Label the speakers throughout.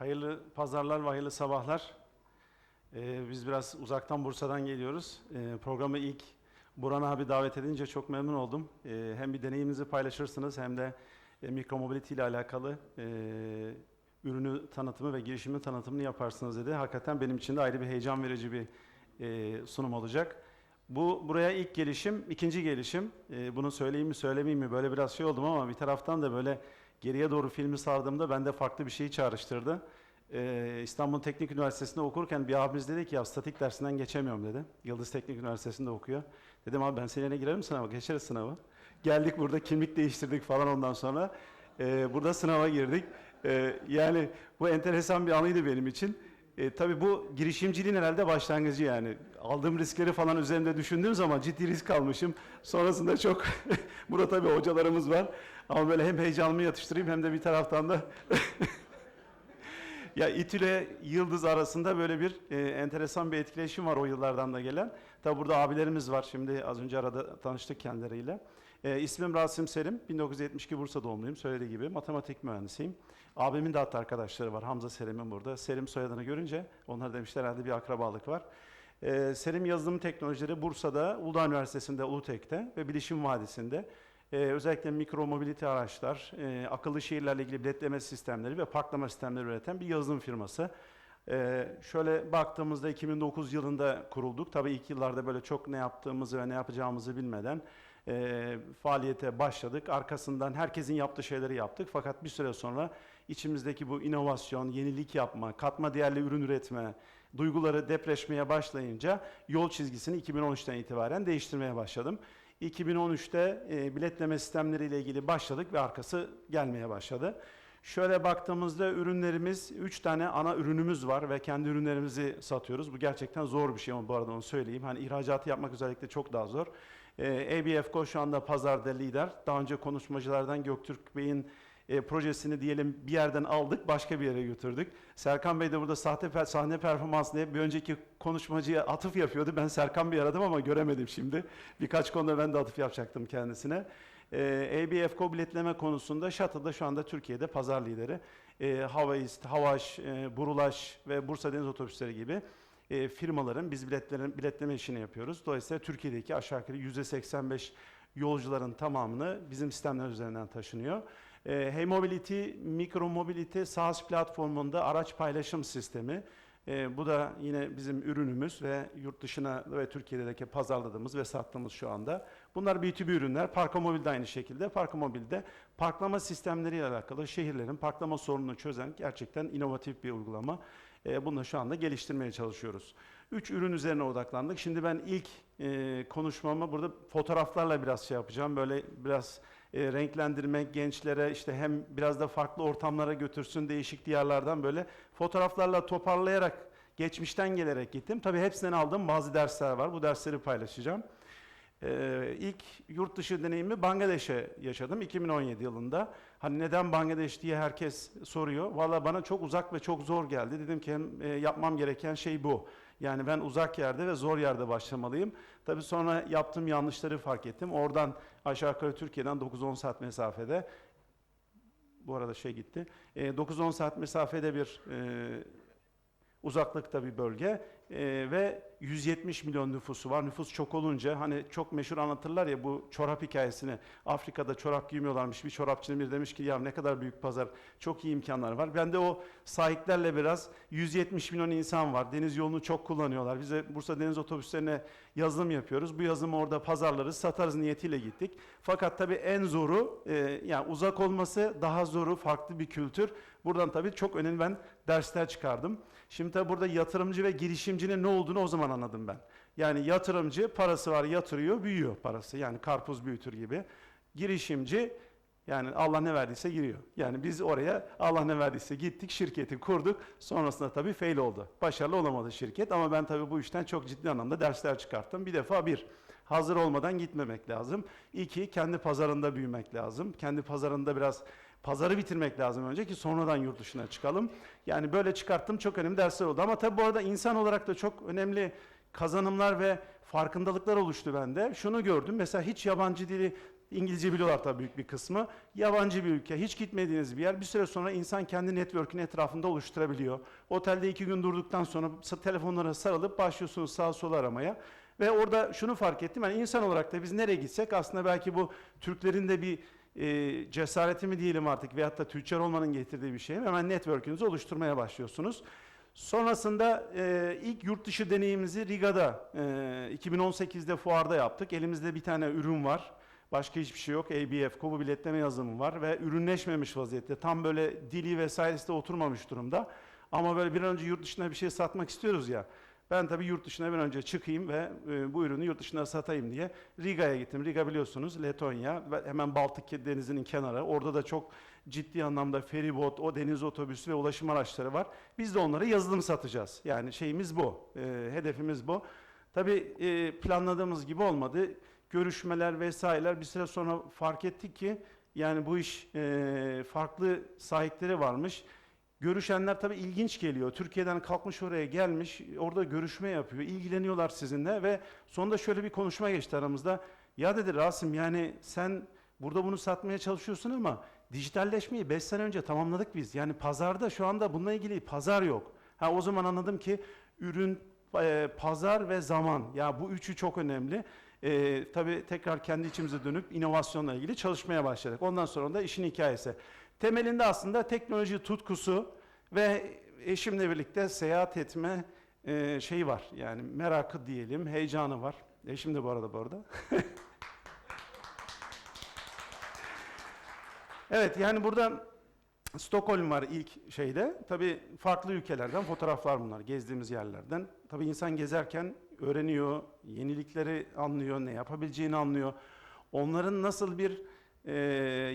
Speaker 1: Hayırlı pazarlar ve hayırlı sabahlar. Ee, biz biraz uzaktan Bursa'dan geliyoruz. Ee, programı ilk Buran abi davet edince çok memnun oldum. Ee, hem bir deneyiminizi paylaşırsınız hem de e, mikromobility ile alakalı e, ürünü tanıtımı ve girişimin tanıtımını yaparsınız dedi. Hakikaten benim için de ayrı bir heyecan verici bir e, sunum olacak. Bu buraya ilk gelişim, ikinci gelişim. Ee, bunu söyleyeyim mi söylemeyeyim mi böyle biraz şey oldum ama bir taraftan da böyle geriye doğru filmi sardığımda bende farklı bir şeyi çağrıştırdı. Ee, İstanbul Teknik Üniversitesi'nde okurken bir abimiz dedi ki ya statik dersinden geçemiyorum dedi. Yıldız Teknik Üniversitesi'nde okuyor. Dedim abi ben seneye girerim sınava, geçeriz sınavı. Geldik burada kimlik değiştirdik falan ondan sonra. Ee, burada sınava girdik. Ee, yani bu enteresan bir anıydı benim için. E, tabii bu girişimciliğin herhalde başlangıcı yani. Aldığım riskleri falan üzerimde düşündüğüm zaman ciddi risk almışım. Sonrasında çok, burada tabii hocalarımız var. Ama böyle hem heyecanımı yatıştırayım hem de bir taraftan da ya İTÜ ile Yıldız arasında böyle bir e, enteresan bir etkileşim var o yıllardan da gelen. Tabi burada abilerimiz var. Şimdi az önce arada tanıştık kendileriyle. E, ismim Rasim Selim. 1972 Bursa doğumluyum. Söylediği gibi matematik mühendisiyim. Abimin de hatta arkadaşları var. Hamza Selim'in burada. Selim soyadını görünce onlar demişler herhalde bir akrabalık var. E, Selim Yazılım Teknolojileri Bursa'da, Uludağ Üniversitesi'nde, Ulutek'te ve Bilişim Vadisi'nde ee, özellikle mikro mobility araçlar, e, akıllı şehirlerle ilgili biletleme sistemleri ve parklama sistemleri üreten bir yazılım firması. Ee, şöyle baktığımızda 2009 yılında kurulduk. Tabii ilk yıllarda böyle çok ne yaptığımızı ve ne yapacağımızı bilmeden e, faaliyete başladık. Arkasından herkesin yaptığı şeyleri yaptık. Fakat bir süre sonra içimizdeki bu inovasyon, yenilik yapma, katma değerli ürün üretme, duyguları depreşmeye başlayınca yol çizgisini 2013'ten itibaren değiştirmeye başladım. 2013'te e, biletleme sistemleriyle ilgili başladık ve arkası gelmeye başladı. Şöyle baktığımızda ürünlerimiz, 3 tane ana ürünümüz var ve kendi ürünlerimizi satıyoruz. Bu gerçekten zor bir şey ama bu arada onu söyleyeyim. Hani ihracatı yapmak özellikle çok daha zor. E, ABFCO şu anda pazarda lider. Daha önce konuşmacılardan Göktürk Bey'in e, projesini diyelim bir yerden aldık, başka bir yere götürdük. Serkan Bey de burada sahte sahne performansı diye bir önceki konuşmacıya atıf yapıyordu. Ben Serkan Bey aradım ama göremedim şimdi. Birkaç konuda ben de atıf yapacaktım kendisine. E, ABFCO biletleme konusunda Shuttle'da şu anda Türkiye'de pazar lideri. E, Havaist, Havaş, e, Burulaş ve Bursa Deniz Otobüsleri gibi e, firmaların biz biletlerin biletleme işini yapıyoruz. Dolayısıyla Türkiye'deki aşağı yukarı %85 yolcuların tamamını bizim sistemler üzerinden taşınıyor. E, Hey Mobility, Mikro Mobility SaaS platformunda araç paylaşım sistemi. E, bu da yine bizim ürünümüz ve yurt dışına ve Türkiye'deki pazarladığımız ve sattığımız şu anda. Bunlar B2B ürünler. Parkomobil de aynı şekilde. Parkomobil'de parklama sistemleriyle alakalı şehirlerin parklama sorununu çözen gerçekten inovatif bir uygulama. E, bunu da şu anda geliştirmeye çalışıyoruz. Üç ürün üzerine odaklandık. Şimdi ben ilk e, konuşmamı burada fotoğraflarla biraz şey yapacağım. Böyle biraz e, renklendirmek gençlere işte hem biraz da farklı ortamlara götürsün değişik diyarlardan böyle fotoğraflarla toparlayarak geçmişten gelerek gittim. Tabii hepsinden aldığım bazı dersler var. Bu dersleri paylaşacağım. Ee, ilk yurt dışı deneyimi Bangladeş'e yaşadım 2017 yılında. Hani neden Bangladeş diye herkes soruyor. Valla bana çok uzak ve çok zor geldi. Dedim ki e, yapmam gereken şey bu. Yani ben uzak yerde ve zor yerde başlamalıyım. Tabii sonra yaptığım yanlışları fark ettim. Oradan aşağı yukarı Türkiye'den 9-10 saat mesafede bu arada şey gitti. E, 9-10 saat mesafede bir e, uzaklıkta bir bölge e, ve 170 milyon nüfusu var. Nüfus çok olunca hani çok meşhur anlatırlar ya bu çorap hikayesini. Afrika'da çorap giymiyorlarmış. Bir çorapçının biri demiş ki ya ne kadar büyük pazar. Çok iyi imkanlar var. Ben de o sahiplerle biraz 170 milyon insan var. Deniz yolunu çok kullanıyorlar. Biz de Bursa Deniz Otobüslerine yazılım yapıyoruz. Bu yazılımı orada pazarlarız, satarız niyetiyle gittik. Fakat tabii en zoru e, yani uzak olması daha zoru farklı bir kültür. Buradan tabii çok önemli ben dersler çıkardım. Şimdi tabii burada yatırımcı ve girişimcinin ne olduğunu o zaman anladım ben. Yani yatırımcı parası var yatırıyor, büyüyor parası. Yani karpuz büyütür gibi. Girişimci yani Allah ne verdiyse giriyor. Yani biz oraya Allah ne verdiyse gittik, şirketi kurduk. Sonrasında tabii fail oldu. Başarılı olamadı şirket ama ben tabii bu işten çok ciddi anlamda dersler çıkarttım. Bir defa bir, hazır olmadan gitmemek lazım. İki, kendi pazarında büyümek lazım. Kendi pazarında biraz pazarı bitirmek lazım önce ki sonradan yurt dışına çıkalım. Yani böyle çıkarttım çok önemli dersler oldu. Ama tabii bu arada insan olarak da çok önemli kazanımlar ve farkındalıklar oluştu bende. Şunu gördüm mesela hiç yabancı dili İngilizce biliyorlar tabii büyük bir kısmı. Yabancı bir ülke, hiç gitmediğiniz bir yer. Bir süre sonra insan kendi network'ünü etrafında oluşturabiliyor. Otelde iki gün durduktan sonra telefonlara sarılıp başlıyorsunuz sağa sola aramaya. Ve orada şunu fark ettim. Yani insan olarak da biz nereye gitsek aslında belki bu Türklerin de bir e, cesareti diyelim artık veyahut da tüccar olmanın getirdiği bir şey? Hemen network'ünüzü oluşturmaya başlıyorsunuz. Sonrasında e, ilk yurt dışı deneyimimizi Riga'da e, 2018'de fuarda yaptık. Elimizde bir tane ürün var. Başka hiçbir şey yok. ABF, kobu biletleme yazılımı var ve ürünleşmemiş vaziyette. Tam böyle dili vesairesi de oturmamış durumda. Ama böyle bir an önce yurt dışına bir şey satmak istiyoruz ya. Ben tabii yurt dışına bir önce çıkayım ve e, bu ürünü yurt dışına satayım diye Riga'ya gittim. Riga biliyorsunuz Letonya hemen Baltık denizinin kenarı. Orada da çok ciddi anlamda feribot, o deniz otobüsü ve ulaşım araçları var. Biz de onlara yazılım satacağız. Yani şeyimiz bu, e, hedefimiz bu. Tabii e, planladığımız gibi olmadı. Görüşmeler vesaireler bir süre sonra fark ettik ki yani bu iş e, farklı sahipleri varmış. Görüşenler tabii ilginç geliyor. Türkiye'den kalkmış oraya gelmiş, orada görüşme yapıyor, ilgileniyorlar sizinle ve sonunda şöyle bir konuşma geçti aramızda. Ya dedi Rasim yani sen burada bunu satmaya çalışıyorsun ama dijitalleşmeyi 5 sene önce tamamladık biz. Yani pazarda şu anda bununla ilgili pazar yok. Ha o zaman anladım ki ürün, e, pazar ve zaman. Ya bu üçü çok önemli. E, tabii tekrar kendi içimize dönüp inovasyonla ilgili çalışmaya başladık. Ondan sonra da işin hikayesi. Temelinde aslında teknoloji tutkusu ve eşimle birlikte seyahat etme e, şeyi var. Yani merakı diyelim, heyecanı var. Eşim de bu arada bu arada. evet yani burada Stockholm var ilk şeyde. Tabii farklı ülkelerden fotoğraflar bunlar, gezdiğimiz yerlerden. Tabii insan gezerken öğreniyor, yenilikleri anlıyor, ne yapabileceğini anlıyor. Onların nasıl bir e,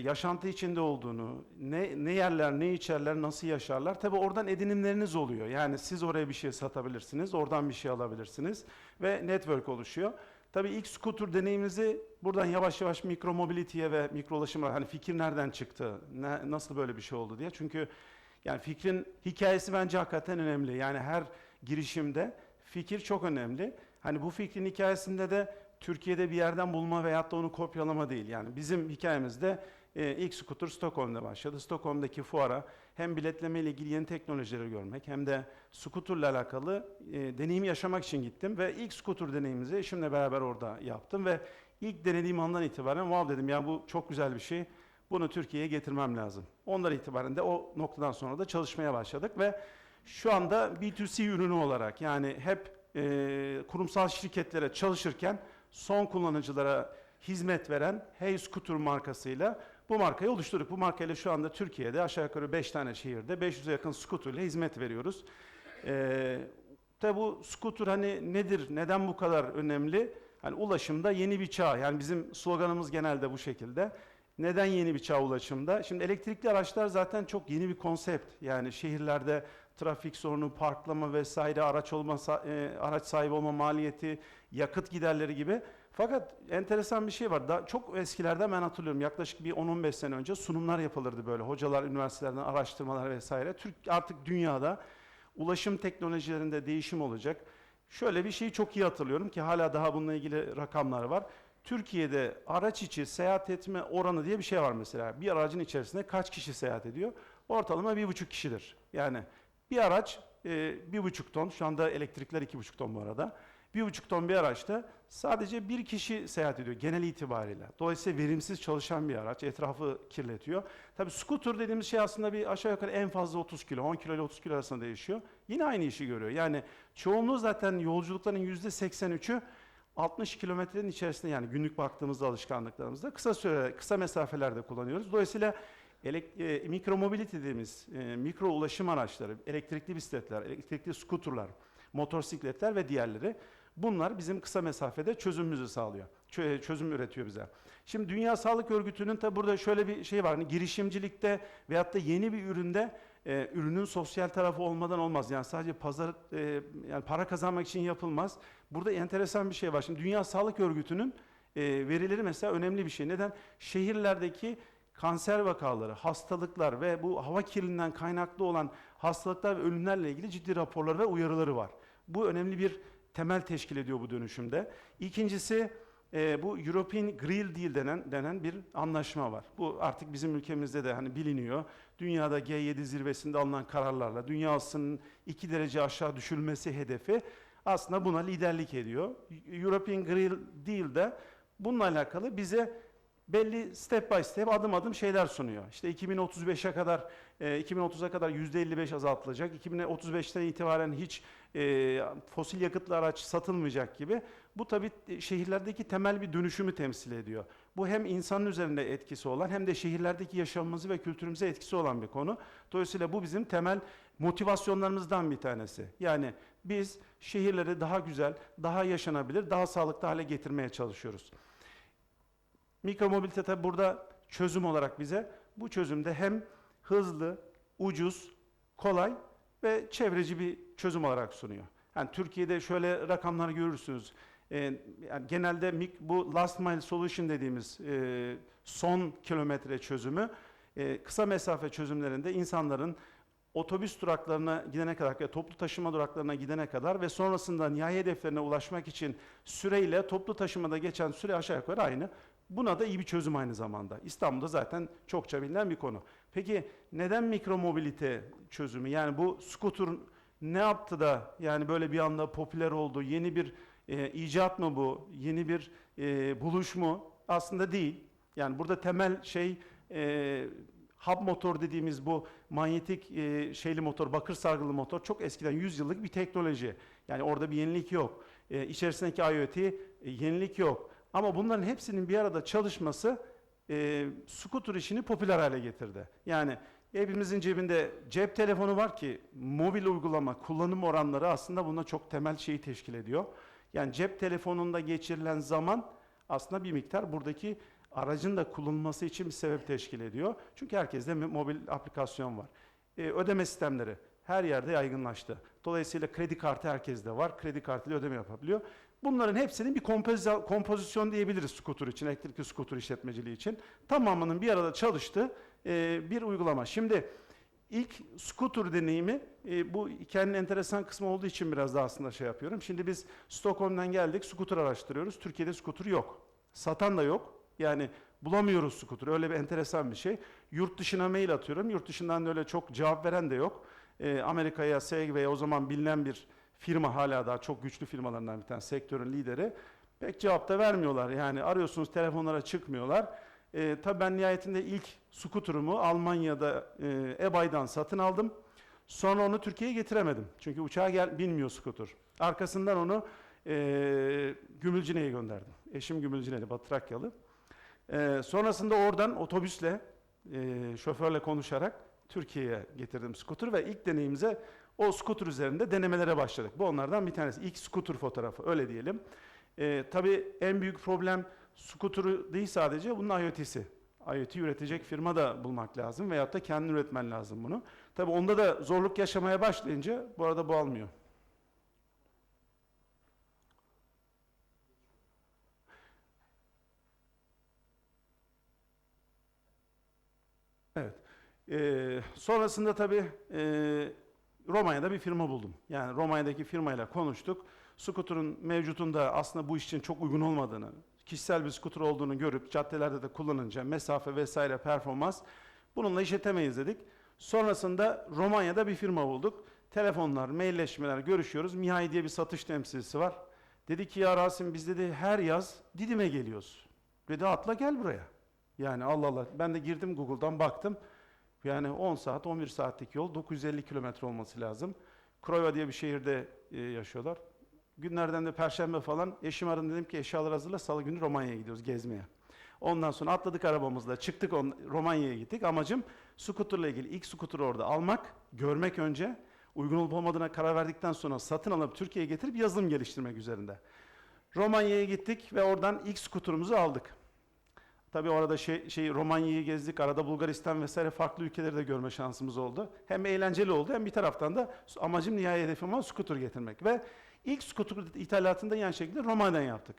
Speaker 1: yaşantı içinde olduğunu, ne, ne yerler, ne içerler, nasıl yaşarlar. Tabii oradan edinimleriniz oluyor. Yani siz oraya bir şey satabilirsiniz, oradan bir şey alabilirsiniz ve network oluşuyor. Tabii ilk scooter deneyimimizi buradan yavaş yavaş mikro mobility'ye ve mikro ulaşıma, hani fikir nereden çıktı, ne, nasıl böyle bir şey oldu diye. Çünkü yani fikrin hikayesi bence hakikaten önemli. Yani her girişimde fikir çok önemli. Hani bu fikrin hikayesinde de Türkiye'de bir yerden bulma veyahut da onu kopyalama değil. Yani bizim hikayemizde e, ilk scooter Stockholm'da başladı. Stockholm'daki fuara hem biletleme ile ilgili yeni teknolojileri görmek hem de scooterla alakalı e, deneyimi yaşamak için gittim ve ilk scooter deneyimimizi eşimle beraber orada yaptım ve ilk denediğim andan itibaren wow dedim ya bu çok güzel bir şey. Bunu Türkiye'ye getirmem lazım. Ondan itibaren de o noktadan sonra da çalışmaya başladık ve şu anda B2C ürünü olarak yani hep e, kurumsal şirketlere çalışırken son kullanıcılara hizmet veren Hey Scooter markasıyla bu markayı oluşturduk. Bu markayla şu anda Türkiye'de aşağı yukarı 5 tane şehirde 500'e yakın scooter ile hizmet veriyoruz. Ee, tabi bu scooter hani nedir, neden bu kadar önemli? Hani ulaşımda yeni bir çağ. Yani bizim sloganımız genelde bu şekilde. Neden yeni bir çağ ulaşımda? Şimdi elektrikli araçlar zaten çok yeni bir konsept. Yani şehirlerde trafik sorunu, parklama vesaire, araç olma, e, araç sahibi olma maliyeti, yakıt giderleri gibi. Fakat enteresan bir şey var. Daha çok eskilerde ben hatırlıyorum. Yaklaşık bir 10-15 sene önce sunumlar yapılırdı böyle. Hocalar üniversitelerden araştırmalar vesaire. Türk artık dünyada ulaşım teknolojilerinde değişim olacak. Şöyle bir şeyi çok iyi hatırlıyorum ki hala daha bununla ilgili rakamlar var. Türkiye'de araç içi seyahat etme oranı diye bir şey var mesela. Bir aracın içerisinde kaç kişi seyahat ediyor? Ortalama bir buçuk kişidir. Yani bir araç e, bir buçuk ton, şu anda elektrikler iki buçuk ton bu arada. Bir buçuk ton bir araçta sadece bir kişi seyahat ediyor genel itibariyle. Dolayısıyla verimsiz çalışan bir araç, etrafı kirletiyor. Tabii scooter dediğimiz şey aslında bir aşağı yukarı en fazla 30 kilo, 10 kilo ile 30 kilo arasında değişiyor. Yine aynı işi görüyor. Yani çoğunluğu zaten yolculukların yüzde 83'ü 60 kilometrenin içerisinde yani günlük baktığımızda alışkanlıklarımızda kısa süre, kısa mesafelerde kullanıyoruz. Dolayısıyla elek, e, mikro mobility dediğimiz e, mikro ulaşım araçları, elektrikli bisikletler, elektrikli skuterlar, motosikletler ve diğerleri bunlar bizim kısa mesafede çözümümüzü sağlıyor. Çö- çözüm üretiyor bize. Şimdi Dünya Sağlık Örgütü'nün tabi burada şöyle bir şey var. Hani girişimcilikte veyahut da yeni bir üründe e, ürünün sosyal tarafı olmadan olmaz. Yani sadece pazar e, yani para kazanmak için yapılmaz. Burada enteresan bir şey var. Şimdi Dünya Sağlık Örgütü'nün e, verileri mesela önemli bir şey. Neden? Şehirlerdeki kanser vakaları, hastalıklar ve bu hava kirliliğinden kaynaklı olan hastalıklar ve ölümlerle ilgili ciddi raporları ve uyarıları var. Bu önemli bir temel teşkil ediyor bu dönüşümde. İkincisi e, bu European Green Deal denen, denen bir anlaşma var. Bu artık bizim ülkemizde de hani biliniyor. Dünyada G7 zirvesinde alınan kararlarla dünya ısısının 2 derece aşağı düşülmesi hedefi aslında buna liderlik ediyor. European Green Deal de bununla alakalı bize belli step by step adım adım şeyler sunuyor. İşte 2035'e kadar e, 2030'a kadar %55 azaltılacak. 2035'ten itibaren hiç e, fosil yakıtlı araç satılmayacak gibi. Bu tabii e, şehirlerdeki temel bir dönüşümü temsil ediyor. Bu hem insanın üzerinde etkisi olan hem de şehirlerdeki yaşamımızı ve kültürümüze etkisi olan bir konu. Dolayısıyla bu bizim temel motivasyonlarımızdan bir tanesi. Yani biz şehirleri daha güzel, daha yaşanabilir, daha sağlıklı hale getirmeye çalışıyoruz. Mikromobilite tabi burada çözüm olarak bize bu çözümde hem hızlı, ucuz, kolay ve çevreci bir çözüm olarak sunuyor. Yani Türkiye'de şöyle rakamlar görürsünüz. Ee, yani genelde bu last mile solution dediğimiz e, son kilometre çözümü e, kısa mesafe çözümlerinde insanların otobüs duraklarına gidene kadar ve toplu taşıma duraklarına gidene kadar ve sonrasında nihai hedeflerine ulaşmak için süreyle toplu taşımada geçen süre aşağı yukarı aynı. Buna da iyi bir çözüm aynı zamanda. İstanbul'da zaten çokça bilinen bir konu. Peki neden mikromobilite çözümü? Yani bu scooter ne yaptı da yani böyle bir anda popüler oldu? Yeni bir e, icat mı bu? Yeni bir e, buluş mu? Aslında değil. Yani burada temel şey e, hub motor dediğimiz bu manyetik e, şeyli motor, bakır sargılı motor çok eskiden 100 yıllık bir teknoloji. Yani orada bir yenilik yok. E, içerisindeki IoT e, yenilik yok. Ama bunların hepsinin bir arada çalışması e, scooter işini popüler hale getirdi. Yani hepimizin cebinde cep telefonu var ki mobil uygulama kullanım oranları aslında buna çok temel şeyi teşkil ediyor. Yani cep telefonunda geçirilen zaman aslında bir miktar buradaki aracın da kullanılması için bir sebep teşkil ediyor. Çünkü herkeste mobil aplikasyon var. E, ödeme sistemleri her yerde yaygınlaştı. Dolayısıyla kredi kartı herkeste var. Kredi kartıyla ödeme yapabiliyor. Bunların hepsinin bir kompozi- kompozisyon diyebiliriz scooter için, elektrikli scooter işletmeciliği için. Tamamının bir arada çalıştığı e, bir uygulama. Şimdi ilk scooter deneyimi, e, bu hikayenin enteresan kısmı olduğu için biraz daha aslında şey yapıyorum. Şimdi biz Stockholm'dan geldik, scooter araştırıyoruz. Türkiye'de scooter yok. Satan da yok. Yani bulamıyoruz scooter. Öyle bir enteresan bir şey. Yurt dışına mail atıyorum. Yurt dışından da öyle çok cevap veren de yok. E, Amerika'ya, Segway'e o zaman bilinen bir firma hala daha çok güçlü firmalarından bir tanesi, sektörün lideri. Pek cevap da vermiyorlar. Yani arıyorsunuz telefonlara çıkmıyorlar. E, tabii ben nihayetinde ilk scooter'umu Almanya'da e, eBay'dan satın aldım. Sonra onu Türkiye'ye getiremedim. Çünkü uçağa gel binmiyor scooter. Arkasından onu e, Gümülcine'ye gönderdim. Eşim Gümülcineli, Batı Trakyalı. E, sonrasında oradan otobüsle, e, şoförle konuşarak Türkiye'ye getirdim scooter ve ilk deneyimize o scooter üzerinde denemelere başladık. Bu onlardan bir tanesi. İlk scooter fotoğrafı öyle diyelim. Ee, tabii en büyük problem scooter'ı değil sadece bunun IoT'si. IoT üretecek firma da bulmak lazım veyahut da kendin üretmen lazım bunu. Tabii onda da zorluk yaşamaya başlayınca bu arada bu almıyor. Evet. Ee, sonrasında tabii e, Romanya'da bir firma buldum. Yani Romanya'daki firmayla konuştuk. Scooter'ın mevcutunda aslında bu iş için çok uygun olmadığını, kişisel bir scooter olduğunu görüp caddelerde de kullanınca mesafe vesaire performans bununla işletemeyiz dedik. Sonrasında Romanya'da bir firma bulduk. Telefonlar, mailleşmeler görüşüyoruz. Mihai diye bir satış temsilcisi var. Dedi ki ya Rasim biz dedi her yaz Didim'e geliyoruz. Dedi atla gel buraya. Yani Allah Allah ben de girdim Google'dan baktım. Yani 10 saat, 11 saatlik yol 950 kilometre olması lazım. Kroyva diye bir şehirde e, yaşıyorlar. Günlerden de perşembe falan eşim aradı dedim ki eşyalar hazırla salı günü Romanya'ya gidiyoruz gezmeye. Ondan sonra atladık arabamızla çıktık Romanya'ya gittik. Amacım scooterla ilgili ilk scooter'ı orada almak, görmek önce. Uygun olup olmadığına karar verdikten sonra satın alıp Türkiye'ye getirip yazılım geliştirmek üzerinde. Romanya'ya gittik ve oradan ilk scooter'ımızı aldık. Tabii orada şey, şey Romanya'yı gezdik, arada Bulgaristan vesaire farklı ülkeleri de görme şansımız oldu. Hem eğlenceli oldu hem bir taraftan da amacım nihai hedefim var scooter getirmek. Ve ilk scooter ithalatında yan şekilde Romanya'dan yaptık.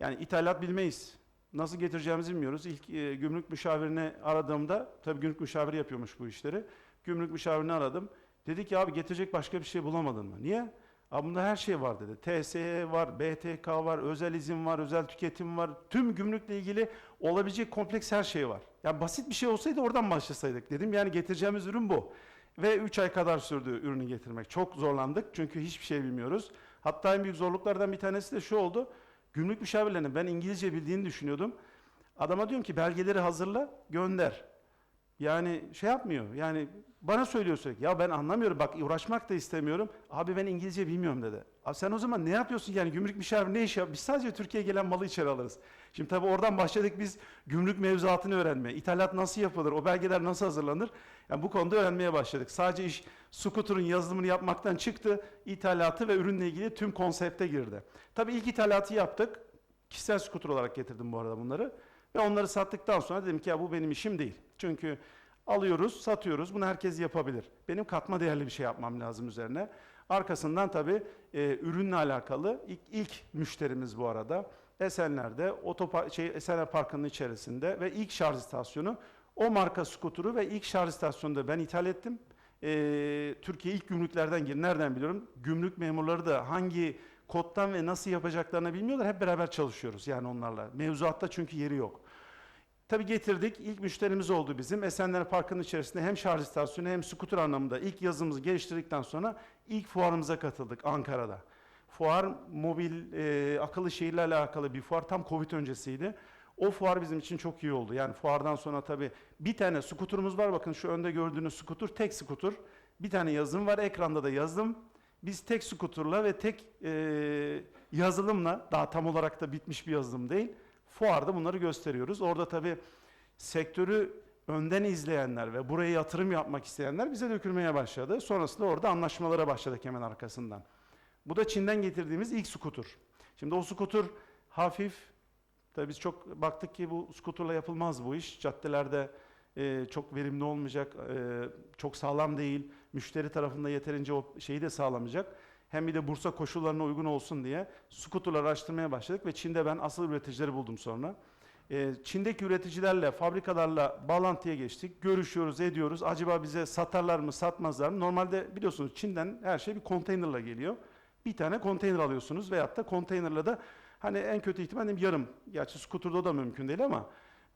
Speaker 1: Yani ithalat bilmeyiz. Nasıl getireceğimizi bilmiyoruz. İlk e, gümrük müşavirini aradığımda, tabii gümrük müşaviri yapıyormuş bu işleri. Gümrük müşavirini aradım. Dedi ki abi getirecek başka bir şey bulamadın mı? Niye? Abi bunda her şey var dedi. TSE var, BTK var, özel izin var, özel tüketim var. Tüm gümrükle ilgili olabilecek kompleks her şey var. Yani basit bir şey olsaydı oradan başlasaydık dedim. Yani getireceğimiz ürün bu. Ve 3 ay kadar sürdü ürünü getirmek. Çok zorlandık çünkü hiçbir şey bilmiyoruz. Hatta en büyük zorluklardan bir tanesi de şu oldu. Gümrük müşavirlerinin ben İngilizce bildiğini düşünüyordum. Adama diyorum ki belgeleri hazırla, gönder. Yani şey yapmıyor. Yani bana söylüyor sürekli. Ya ben anlamıyorum. Bak uğraşmak da istemiyorum. Abi ben İngilizce bilmiyorum dedi. Abi sen o zaman ne yapıyorsun yani gümrük müşavir ne iş yap? Biz sadece Türkiye'ye gelen malı içeri alırız. Şimdi tabii oradan başladık biz gümrük mevzuatını öğrenmeye. İthalat nasıl yapılır? O belgeler nasıl hazırlanır? Yani bu konuda öğrenmeye başladık. Sadece iş skuterın yazılımını yapmaktan çıktı. İthalatı ve ürünle ilgili tüm konsepte girdi. Tabii ilk ithalatı yaptık. Kişisel skuter olarak getirdim bu arada bunları. Ve onları sattıktan sonra dedim ki ya bu benim işim değil. Çünkü alıyoruz, satıyoruz. Bunu herkes yapabilir. Benim katma değerli bir şey yapmam lazım üzerine. Arkasından tabii e, ürünle alakalı ilk, ilk müşterimiz bu arada. Esenler'de, otopar şey, Esenler Parkı'nın içerisinde ve ilk şarj istasyonu. O marka skuturu ve ilk şarj istasyonunu da ben ithal ettim. E, Türkiye ilk gümrüklerden gir. Nereden biliyorum? Gümrük memurları da hangi koddan ve nasıl yapacaklarını bilmiyorlar. Hep beraber çalışıyoruz yani onlarla. Mevzuatta çünkü yeri yok. Tabii getirdik. İlk müşterimiz oldu bizim. Esenler Parkı'nın içerisinde hem şarj istasyonu hem skuter anlamında ilk yazımızı geliştirdikten sonra ilk fuarımıza katıldık Ankara'da. Fuar mobil e, akıllı şehirle alakalı bir fuar tam Covid öncesiydi. O fuar bizim için çok iyi oldu. Yani fuardan sonra tabii bir tane skuturumuz var. Bakın şu önde gördüğünüz skutur tek skutur. Bir tane yazım var. Ekranda da yazdım. Biz tek skuturla ve tek e, yazılımla daha tam olarak da bitmiş bir yazılım değil. Fuarda bunları gösteriyoruz. Orada tabii sektörü önden izleyenler ve buraya yatırım yapmak isteyenler bize dökülmeye başladı. Sonrasında orada anlaşmalara başladık hemen arkasından. Bu da Çin'den getirdiğimiz ilk skuter. Şimdi o skuter hafif, tabii biz çok baktık ki bu skuterla yapılmaz bu iş. Caddelerde e, çok verimli olmayacak, e, çok sağlam değil. Müşteri tarafında yeterince o şeyi de sağlamayacak. Hem bir de Bursa koşullarına uygun olsun diye skuterlar araştırmaya başladık ve Çin'de ben asıl üreticileri buldum sonra. Ee, Çin'deki üreticilerle, fabrikalarla bağlantıya geçtik. Görüşüyoruz, ediyoruz. Acaba bize satarlar mı, satmazlar mı? Normalde biliyorsunuz Çin'den her şey bir konteynerla geliyor. Bir tane konteyner alıyorsunuz veyahut da konteynerla da hani en kötü ihtimalle yarım, gerçi skuterda o da mümkün değil ama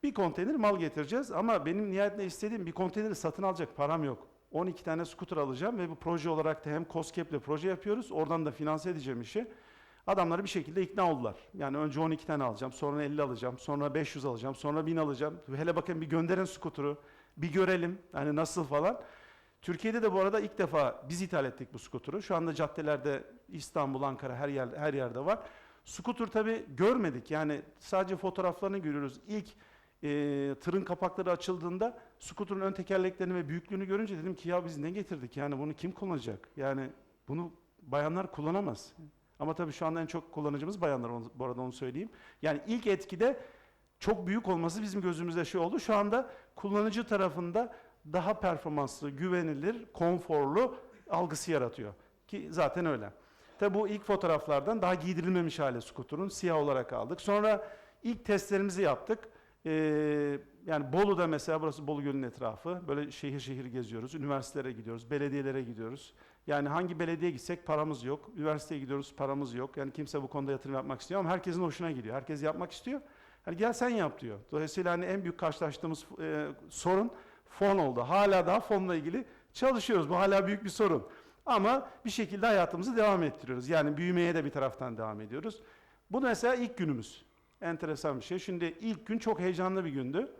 Speaker 1: bir konteyner mal getireceğiz ama benim nihayetinde istediğim bir konteyneri satın alacak param yok. 12 tane scooter alacağım ve bu proje olarak da hem COSGAP'le proje yapıyoruz. Oradan da finanse edeceğim işi. Adamları bir şekilde ikna oldular. Yani önce 12 tane alacağım, sonra 50 alacağım, sonra 500 alacağım, sonra 1000 alacağım. Hele bakın bir gönderin scooter'ı, bir görelim hani nasıl falan. Türkiye'de de bu arada ilk defa biz ithal ettik bu scooter'ı. Şu anda caddelerde İstanbul, Ankara her yer her yerde var. Scooter tabii görmedik. Yani sadece fotoğraflarını görüyoruz. İlk e, tırın kapakları açıldığında skuterın ön tekerleklerini ve büyüklüğünü görünce dedim ki ya biz ne getirdik yani bunu kim kullanacak? Yani bunu bayanlar kullanamaz. Ama tabii şu anda en çok kullanıcımız bayanlar bu arada onu söyleyeyim. Yani ilk etkide çok büyük olması bizim gözümüzde şey oldu. Şu anda kullanıcı tarafında daha performanslı, güvenilir, konforlu algısı yaratıyor. Ki zaten öyle. Tabii bu ilk fotoğraflardan daha giydirilmemiş hali skuterun siyah olarak aldık. Sonra ilk testlerimizi yaptık. Ee, yani Bolu'da mesela burası Bolu Gölü'nün etrafı. Böyle şehir şehir geziyoruz. Üniversitelere gidiyoruz, belediyelere gidiyoruz. Yani hangi belediye gitsek paramız yok. Üniversiteye gidiyoruz paramız yok. Yani kimse bu konuda yatırım yapmak istiyor ama herkesin hoşuna gidiyor. Herkes yapmak istiyor. Hani gel sen yap diyor. Dolayısıyla hani en büyük karşılaştığımız e, sorun fon oldu. Hala daha fonla ilgili çalışıyoruz. Bu hala büyük bir sorun. Ama bir şekilde hayatımızı devam ettiriyoruz. Yani büyümeye de bir taraftan devam ediyoruz. Bu mesela ilk günümüz. Enteresan bir şey. Şimdi ilk gün çok heyecanlı bir gündü.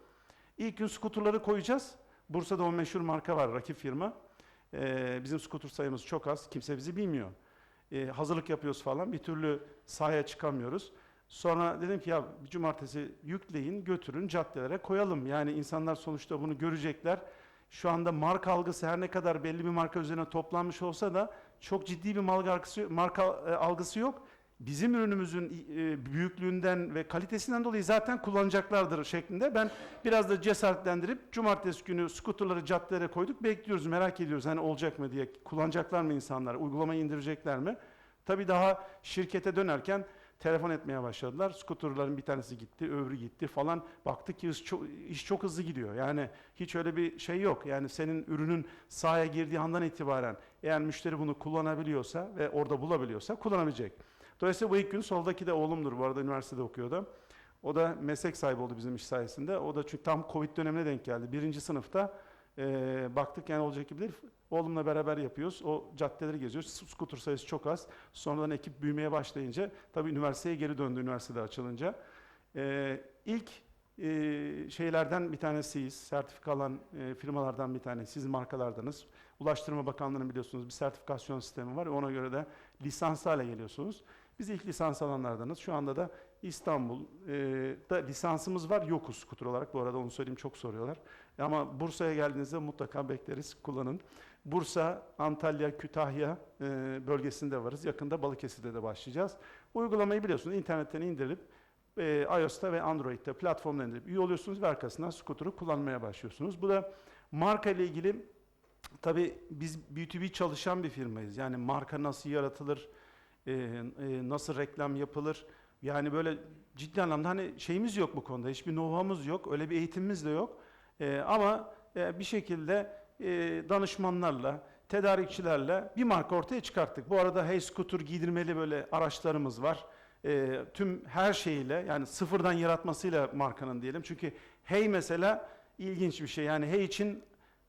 Speaker 1: İlk gün skuterları koyacağız. Bursa'da o meşhur marka var, rakip firma. Ee, bizim skuter sayımız çok az, kimse bizi bilmiyor. Ee, hazırlık yapıyoruz falan, bir türlü sahaya çıkamıyoruz. Sonra dedim ki ya cumartesi yükleyin, götürün caddelere koyalım. Yani insanlar sonuçta bunu görecekler. Şu anda marka algısı her ne kadar belli bir marka üzerine toplanmış olsa da çok ciddi bir marka algısı, marka e, algısı yok bizim ürünümüzün e, büyüklüğünden ve kalitesinden dolayı zaten kullanacaklardır şeklinde. Ben biraz da cesaretlendirip cumartesi günü skuterları caddelere koyduk. Bekliyoruz, merak ediyoruz hani olacak mı diye. Kullanacaklar mı insanlar, uygulamayı indirecekler mi? Tabii daha şirkete dönerken telefon etmeye başladılar. Skuterların bir tanesi gitti, öbürü gitti falan. Baktık ki iş çok, iş çok hızlı gidiyor. Yani hiç öyle bir şey yok. Yani senin ürünün sahaya girdiği andan itibaren eğer müşteri bunu kullanabiliyorsa ve orada bulabiliyorsa kullanabilecek. Dolayısıyla bu ilk gün soldaki de oğlumdur bu arada üniversitede okuyordu. O da meslek sahibi oldu bizim iş sayesinde. O da çünkü tam Covid dönemine denk geldi. Birinci sınıfta eee, baktık yani olacak gibi değil. Oğlumla beraber yapıyoruz. O caddeleri geziyoruz. Scooter sayısı çok az. Sonradan ekip büyümeye başlayınca tabii üniversiteye geri döndü üniversitede açılınca. Eee ilk eee, şeylerden bir tanesiyiz. Sertifika alan eee, firmalardan bir tanesi. Siz markalardanız. Ulaştırma Bakanlığı'nın biliyorsunuz bir sertifikasyon sistemi var. Ona göre de lisans hale geliyorsunuz. Biz ilk lisans alanlardanız. Şu anda da İstanbul'da lisansımız var. Yokuz skuter olarak. Bu arada onu söyleyeyim çok soruyorlar. Ama Bursa'ya geldiğinizde mutlaka bekleriz. Kullanın. Bursa, Antalya, Kütahya e, bölgesinde varız. Yakında Balıkesir'de de başlayacağız. Uygulamayı biliyorsunuz internetten indirip e, iOS'ta ve Android'de platformdan indirip üye oluyorsunuz ve arkasından scooter'ı kullanmaya başlıyorsunuz. Bu da marka ile ilgili tabii biz B2B çalışan bir firmayız. Yani marka nasıl yaratılır, e, e, nasıl reklam yapılır. Yani böyle ciddi anlamda hani şeyimiz yok bu konuda. Hiçbir know-how'umuz yok. Öyle bir eğitimimiz de yok. E, ama e, bir şekilde e, danışmanlarla, tedarikçilerle bir marka ortaya çıkarttık. Bu arada Hey Scooter giydirmeli böyle araçlarımız var. E, tüm her şeyiyle yani sıfırdan yaratmasıyla markanın diyelim. Çünkü Hey mesela ilginç bir şey. Yani Hey için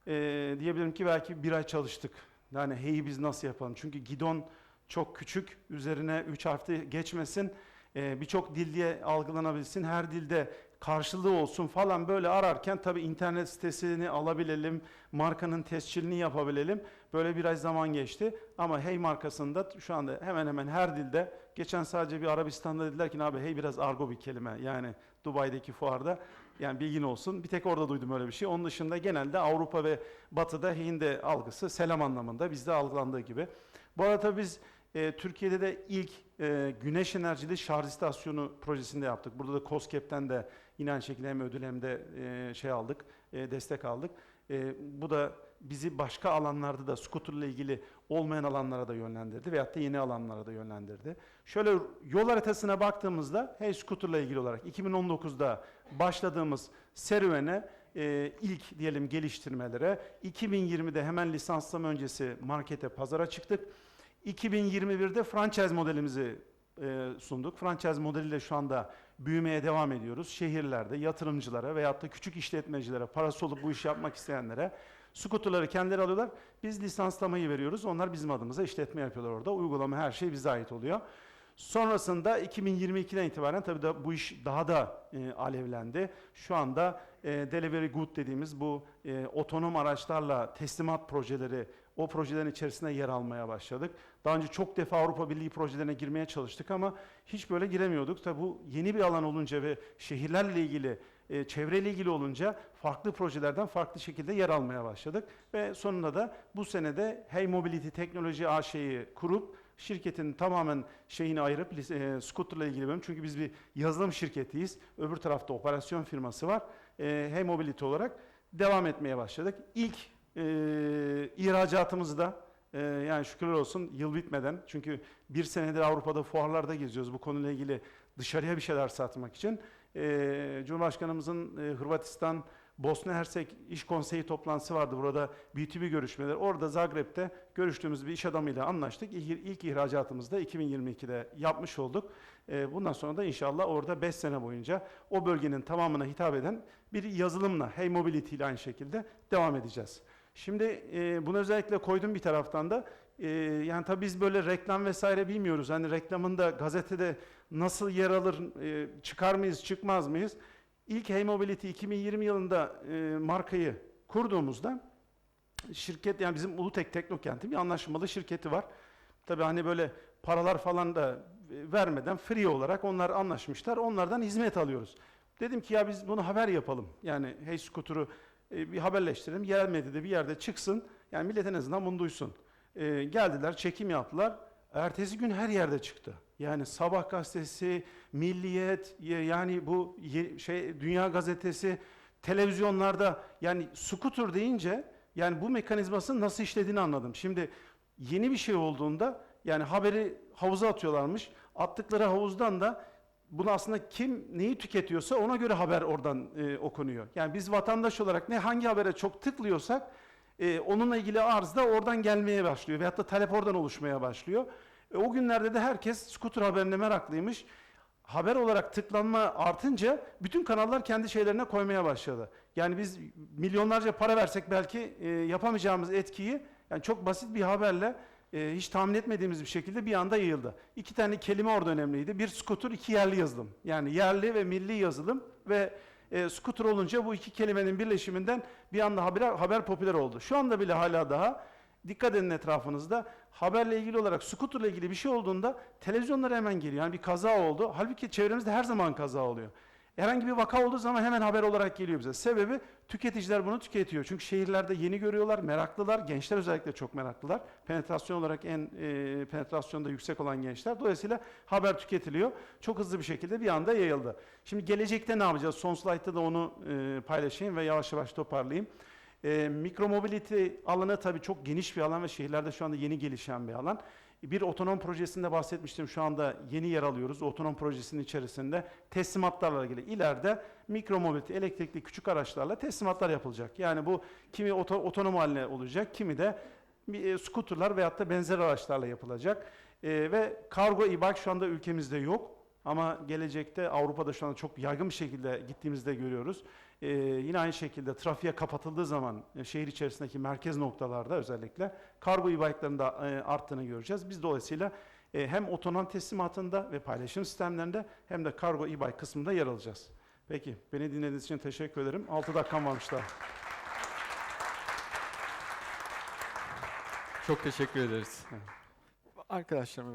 Speaker 1: e, diyebilirim ki belki bir ay çalıştık. Yani Hey'i biz nasıl yapalım? Çünkü gidon çok küçük, üzerine üç harfte geçmesin, e, birçok dil diye algılanabilsin, her dilde karşılığı olsun falan böyle ararken tabii internet sitesini alabilelim, markanın tescilini yapabilelim. Böyle bir ay zaman geçti ama Hey markasında şu anda hemen hemen her dilde, geçen sadece bir Arabistan'da dediler ki abi Hey biraz argo bir kelime yani Dubai'deki fuarda yani bilgin olsun. Bir tek orada duydum öyle bir şey. Onun dışında genelde Avrupa ve Batı'da Hey'in de algısı selam anlamında bizde algılandığı gibi. Bu arada biz e, Türkiye'de de ilk e, güneş enerjili şarj istasyonu projesinde yaptık. Burada da COSGAP'ten de yine aynı şekilde hem ödül hem de e, şey aldık, e, destek aldık. E, bu da bizi başka alanlarda da scooterla ilgili olmayan alanlara da yönlendirdi veyahut da yeni alanlara da yönlendirdi. Şöyle yol haritasına baktığımızda Hey Scooter'la ilgili olarak 2019'da başladığımız serüvene e, ilk diyelim geliştirmelere 2020'de hemen lisanslama öncesi markete pazara çıktık. 2021'de franchise modelimizi e, sunduk. Franchise modeliyle şu anda büyümeye devam ediyoruz. Şehirlerde yatırımcılara veyahut da küçük işletmecilere, parası olup bu işi yapmak isteyenlere skuterları kendileri alıyorlar. Biz lisanslamayı veriyoruz. Onlar bizim adımıza işletme yapıyorlar orada. Uygulama her şey bize ait oluyor. Sonrasında 2022'den itibaren tabii da bu iş daha da e, alevlendi. Şu anda e, Delivery Good dediğimiz bu e, otonom araçlarla teslimat projeleri o projelerin içerisinde yer almaya başladık. Daha önce çok defa Avrupa Birliği projelerine girmeye çalıştık ama hiç böyle giremiyorduk. Tabii bu yeni bir alan olunca ve şehirlerle ilgili, e, çevreyle ilgili olunca farklı projelerden farklı şekilde yer almaya başladık. Ve sonunda da bu senede Hey Mobility Teknoloji AŞ'yi kurup şirketin tamamen şeyini ayırıp e, scooter'la ilgili bölüm. Çünkü biz bir yazılım şirketiyiz. Öbür tarafta operasyon firması var. E, Hey Mobility olarak devam etmeye başladık. İlk e, ihracatımızı da e, yani şükürler olsun yıl bitmeden çünkü bir senedir Avrupa'da fuarlarda geziyoruz bu konuyla ilgili dışarıya bir şeyler satmak için. E, Cumhurbaşkanımızın e, Hırvatistan Bosna Hersek İş Konseyi toplantısı vardı burada B2B görüşmeler. Orada Zagreb'te görüştüğümüz bir iş adamıyla anlaştık. İlk, ihracatımızı da 2022'de yapmış olduk. E, bundan sonra da inşallah orada 5 sene boyunca o bölgenin tamamına hitap eden bir yazılımla Hey Mobility ile aynı şekilde devam edeceğiz. Şimdi e, bunu özellikle koydum bir taraftan da. E, yani tabii biz böyle reklam vesaire bilmiyoruz. Hani reklamın da gazetede nasıl yer alır, e, çıkar mıyız, çıkmaz mıyız? İlk Hey Mobility 2020 yılında e, markayı kurduğumuzda şirket yani bizim Ulutek Teknokent'in bir anlaşmalı şirketi var. Tabii hani böyle paralar falan da e, vermeden free olarak onlar anlaşmışlar. Onlardan hizmet alıyoruz. Dedim ki ya biz bunu haber yapalım. Yani Hey Scooter'ı e, bir haberleştirelim. Yerel medyada bir yerde çıksın. Yani millet en azından bunu duysun. E, geldiler, çekim yaptılar. Ertesi gün her yerde çıktı. Yani Sabah gazetesi, Milliyet, y- yani bu şey Dünya gazetesi, televizyonlarda yani scooter deyince yani bu mekanizmasının nasıl işlediğini anladım. Şimdi yeni bir şey olduğunda yani haberi havuza atıyorlarmış. Attıkları havuzdan da bunu aslında kim neyi tüketiyorsa ona göre haber oradan e, okunuyor. Yani biz vatandaş olarak ne hangi habere çok tıklıyorsak e, onunla ilgili arz da oradan gelmeye başlıyor veyahut da talep oradan oluşmaya başlıyor. E, o günlerde de herkes skuter haberine meraklıymış. Haber olarak tıklanma artınca bütün kanallar kendi şeylerine koymaya başladı. Yani biz milyonlarca para versek belki e, yapamayacağımız etkiyi yani çok basit bir haberle e, hiç tahmin etmediğimiz bir şekilde bir anda yayıldı. İki tane kelime orada önemliydi. Bir skuter, iki yerli yazılım. Yani yerli ve milli yazılım ve e, skuter olunca bu iki kelimenin birleşiminden bir anda haber, haber popüler oldu. Şu anda bile hala daha dikkat edin etrafınızda haberle ilgili olarak skuterla ilgili bir şey olduğunda televizyonlara hemen geliyor. Yani bir kaza oldu. Halbuki çevremizde her zaman kaza oluyor. Herhangi bir vaka olduğu zaman hemen haber olarak geliyor bize. Sebebi tüketiciler bunu tüketiyor. Çünkü şehirlerde yeni görüyorlar, meraklılar. Gençler özellikle çok meraklılar. Penetrasyon olarak en e, penetrasyonda yüksek olan gençler. Dolayısıyla haber tüketiliyor. Çok hızlı bir şekilde bir anda yayıldı. Şimdi gelecekte ne yapacağız? Son slaytta da onu e, paylaşayım ve yavaş yavaş toparlayayım. E, mikromobility alanı tabii çok geniş bir alan ve şehirlerde şu anda yeni gelişen bir alan. Bir otonom projesinde bahsetmiştim. Şu anda yeni yer alıyoruz. Otonom projesinin içerisinde teslimatlarla ilgili. ileride mikromobility, elektrikli küçük araçlarla teslimatlar yapılacak. Yani bu kimi oto, otonom haline olacak, kimi de e, scooterlar veyahut da benzer araçlarla yapılacak. E, ve kargo e-bike şu anda ülkemizde yok. Ama gelecekte Avrupa'da şu anda çok yaygın bir şekilde gittiğimizde görüyoruz. Ee, yine aynı şekilde trafiğe kapatıldığı zaman e, şehir içerisindeki merkez noktalarda özellikle kargo e-bike'ların da e, arttığını göreceğiz. Biz dolayısıyla e, hem otonom teslimatında ve paylaşım sistemlerinde hem de kargo e-bike kısmında yer alacağız. Peki, beni dinlediğiniz için teşekkür ederim. 6 dakikam varmış daha.
Speaker 2: Çok teşekkür ederiz. Arkadaşlarıma